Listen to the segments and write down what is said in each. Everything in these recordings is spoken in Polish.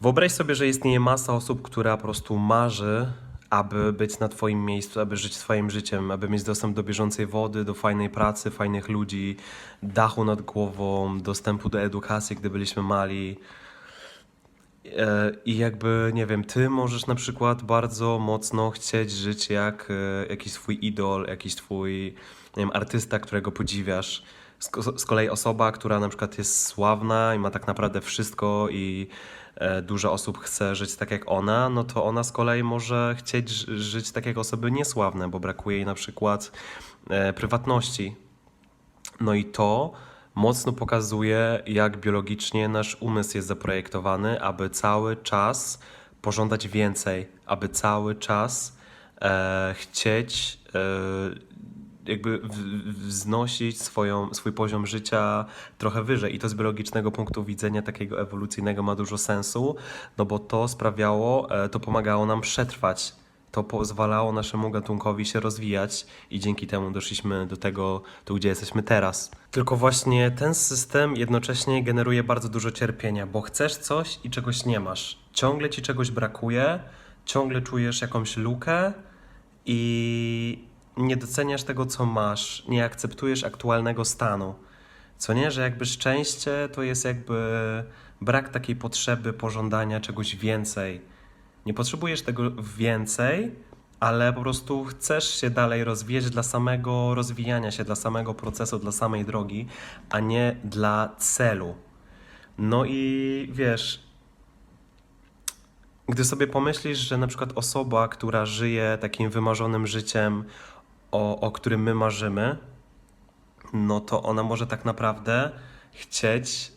Wyobraź sobie, że istnieje masa osób, która po prostu marzy, aby być na Twoim miejscu, aby żyć swoim życiem, aby mieć dostęp do bieżącej wody, do fajnej pracy, fajnych ludzi, dachu nad głową, dostępu do edukacji, gdy byliśmy mali. E, I jakby, nie wiem, ty możesz na przykład bardzo mocno chcieć żyć jak e, jakiś swój idol, jakiś twój, nie wiem, artysta, którego podziwiasz. Z, ko- z kolei osoba, która na przykład jest sławna i ma tak naprawdę wszystko i e, dużo osób chce żyć tak jak ona, no to ona z kolei może chcieć ży- żyć tak jak osoby niesławne, bo brakuje jej na przykład e, prywatności. No i to mocno pokazuje, jak biologicznie nasz umysł jest zaprojektowany, aby cały czas pożądać więcej, aby cały czas e, chcieć e, jakby wznosić swoją, swój poziom życia trochę wyżej. I to z biologicznego punktu widzenia takiego ewolucyjnego ma dużo sensu, no bo to sprawiało, e, to pomagało nam przetrwać. To pozwalało naszemu gatunkowi się rozwijać i dzięki temu doszliśmy do tego, tu gdzie jesteśmy teraz. Tylko właśnie ten system jednocześnie generuje bardzo dużo cierpienia, bo chcesz coś i czegoś nie masz. Ciągle ci czegoś brakuje, ciągle czujesz jakąś lukę i nie doceniasz tego, co masz, nie akceptujesz aktualnego stanu. Co nie, że jakby szczęście to jest jakby brak takiej potrzeby pożądania czegoś więcej. Nie potrzebujesz tego więcej, ale po prostu chcesz się dalej rozwijać dla samego rozwijania się, dla samego procesu, dla samej drogi, a nie dla celu. No i wiesz, gdy sobie pomyślisz, że na przykład osoba, która żyje takim wymarzonym życiem, o, o którym my marzymy, no to ona może tak naprawdę chcieć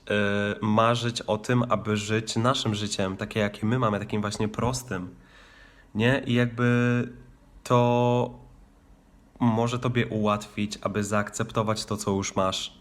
y, marzyć o tym, aby żyć naszym życiem, takie jakie my mamy, takim właśnie prostym. Nie? I jakby to może tobie ułatwić, aby zaakceptować to, co już masz.